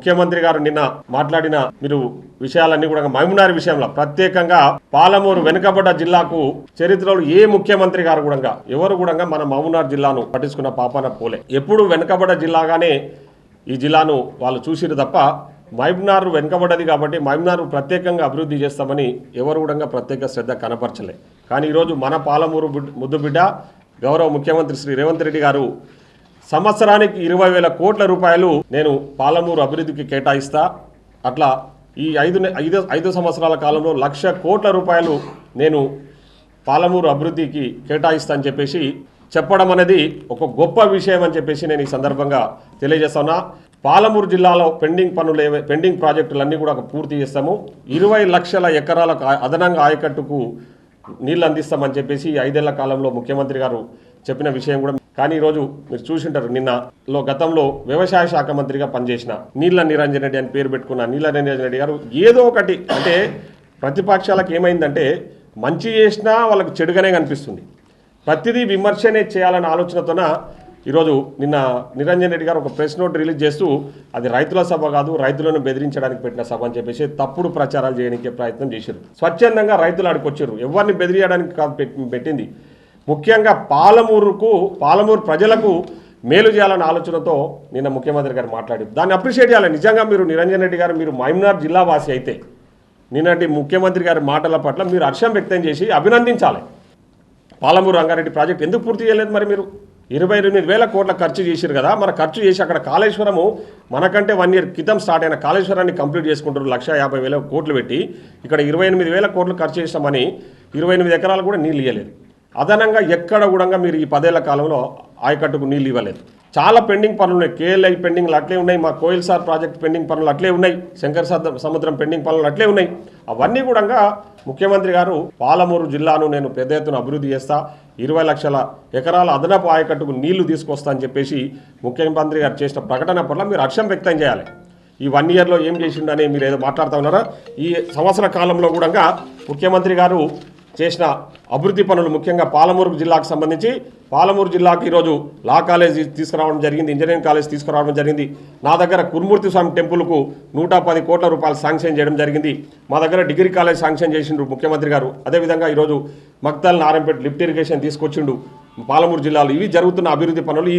ముఖ్యమంత్రి గారు నిన్న మాట్లాడిన మీరు విషయాలన్నీ కూడా మహమూనారి విషయంలో ప్రత్యేకంగా పాలమూరు వెనుకబడ్డ జిల్లాకు చరిత్రలో ఏ ముఖ్యమంత్రి గారు కూడా ఎవరు కూడా మన మహమూనార్ జిల్లాను పట్టించుకున్న పాపన పోలే. ఎప్పుడు వెనుకబడ్డ జిల్లాగానే ఈ జిల్లాను వాళ్ళు చూసిరు తప్ప మహబూబ్నగర్ వెనుకబడ్డది కాబట్టి మహబూబ్నగర్ ప్రత్యేకంగా అభివృద్ధి చేస్తామని ఎవరు కూడా ప్రత్యేక శ్రద్ధ కనపరచలే. కానీ ఈరోజు మన పాలమూరు బిడ్డ- ముద్దు బిడ్డ గౌరవ ముఖ్యమంత్రి శ్రీ రేవంత్ రెడ్డి గారు సంవత్సరానికి ఇరవై వేల కోట్ల రూపాయలు నేను పాలమూరు అభివృద్ధికి కేటాయిస్తా. అట్లా ఈ ఐదు ఐదు ఐదు సంవత్సరాల కాలంలో లక్ష కోట్ల రూపాయలు నేను పాలమూరు అభివృద్ధికి కేటాయిస్తా అని చెప్పేసి చెప్పడం అనేది ఒక గొప్ప విషయం అని చెప్పేసి నేను ఈ సందర్భంగా తెలియజేస్తున్నా. పాలమూరు జిల్లాలో పెండింగ్ పనులు ఏవై పెండింగ్ ప్రాజెక్టులన్నీ కూడా పూర్తి చేస్తాము. ఇరవై లక్షల ఎకరాలకు అదనంగా ఆయకట్టుకు నీళ్ళు అందిస్తామని చెప్పేసి ఐదేళ్ళ కాలంలో ముఖ్యమంత్రి గారు చెప్పిన విషయం కూడా కానీ ఈరోజు మీరు చూసింటారు నిన్నలో గతంలో వ్యవసాయ శాఖ మంత్రిగా పనిచేసిన నీళ్ళ నిరంజన్ రెడ్డి అని పేరు పెట్టుకున్న నీళ్ళ నిరంజన్ రెడ్డి గారు ఏదో ఒకటి అంటే ప్రతిపక్షాలకు ఏమైందంటే మంచి చేసినా వాళ్ళకు చెడుగానే కనిపిస్తుంది. ప్రతిదీ విమర్శనే చేయాలనే ఆలోచనతోన ఈరోజు నిన్న నిరంజన్ రెడ్డి గారు ఒక ప్రెస్ నోట్ రిలీజ్ చేస్తూ అది రైతుల సభ కాదు రైతులను బెదిరించడానికి పెట్టిన సభ అని చెప్పేసి తప్పుడు ప్రచారాలు చేయడానికి ప్రయత్నం చేశారు. స్వచ్ఛందంగా రైతులు ఆడికొచ్చారు. ఎవరిని బెదిరియడానికి కాదు పెట్టింది. ముఖ్యంగా పాలమూరుకు పాలమూరు ప్రజలకు మేలు చేయాలన్న ఆలోచనతో నిన్న ముఖ్యమంత్రి గారు మాట్లాడి దాన్ని అప్రిషియేట్ చేయాలి. నిజంగా మీరు నిరంజన్ రెడ్డి గారు మీరు మైమ్నార్ జిల్లా వాసి అయితే నిన్నటి ముఖ్యమంత్రి గారి మాటల పట్ల మీరు హర్షం వ్యక్తం చేసి అభినందించాలి. పాలమూరు రంగారెడ్డి ప్రాజెక్ట్ ఎందుకు పూర్తి చేయలేదు మరి మీరు? ఇరవై ఎనిమిది వేల కోట్ల ఖర్చు చేశారు కదా. మరి ఖర్చు చేసి అక్కడ కాళేశ్వరము మనకంటే వన్ ఇయర్ క్రితం స్టార్ట్ అయిన కాళేశ్వరాన్ని కంప్లీట్ చేసుకుంటారు. లక్ష యాభై వేల కోట్లు పెట్టి ఇక్కడ ఇరవై ఎనిమిది వేల కోట్లు ఖర్చు చేసామని ఇరవై ఎనిమిది ఎకరాలు కూడా నీళ్ళు ఇవ్వలేదు అదనంగా ఎక్కడ కూడా మీరు ఈ పదేళ్ళ కాలంలో ఆయకట్టుకు నీళ్ళు ఇవ్వలేదు. చాలా పెండింగ్ పనులు ఉన్నాయి. కేఎల్ఐ పెండింగ్లు అట్లే ఉన్నాయి. మా కోయిల్ సార్ ప్రాజెక్ట్ పెండింగ్ పనులు అట్లే ఉన్నాయి. శంకర్ సముద్రం పెండింగ్ పనులు అట్లే ఉన్నాయి. అవన్నీ కూడా ముఖ్యమంత్రి గారు పాలమూరు జిల్లాను నేను పెద్ద ఎత్తున అభివృద్ధి చేస్తా ఇరవై లక్షల ఎకరాల అదనపు ఆయకట్టుకు నీళ్ళు తీసుకొస్తా అని చెప్పేసి ముఖ్యమంత్రి గారు చేసిన ప్రకటన పట్ల మీరు హర్షం వ్యక్తం చేయాలి. ఈ వన్ ఇయర్లో ఏం చేసిండని మీరు ఏదో మాట్లాడుతూ ఉన్నారా? ఈ సంవత్సర కాలంలో కూడా ముఖ్యమంత్రి గారు చేసిన అభివృద్ధి పనులు ముఖ్యంగా పాలమూరు జిల్లాకు సంబంధించి పాలమూరు జిల్లాకు ఈరోజు లా కాలేజ్ తీసుకురావడం జరిగింది ఇంజనీరింగ్ కాలేజ్ తీసుకురావడం జరిగింది. నా దగ్గర కురుమూర్తి స్వామి టెంపుల్కు నూట పది కోట్ల రూపాయలు శాంక్షన్ చేయడం జరిగింది. మా దగ్గర డిగ్రీ కాలేజ్ శాంక్షన్ చేసిండ్రు ముఖ్యమంత్రి గారు. అదేవిధంగా ఈరోజు మక్తల్ నారాయణపేట లిఫ్ట్ ఇరిగేషన్ తీసుకొచ్చిండు పాలమూరు జిల్లాలో. ఇవి జరుగుతున్న అభివృద్ధి పనులు.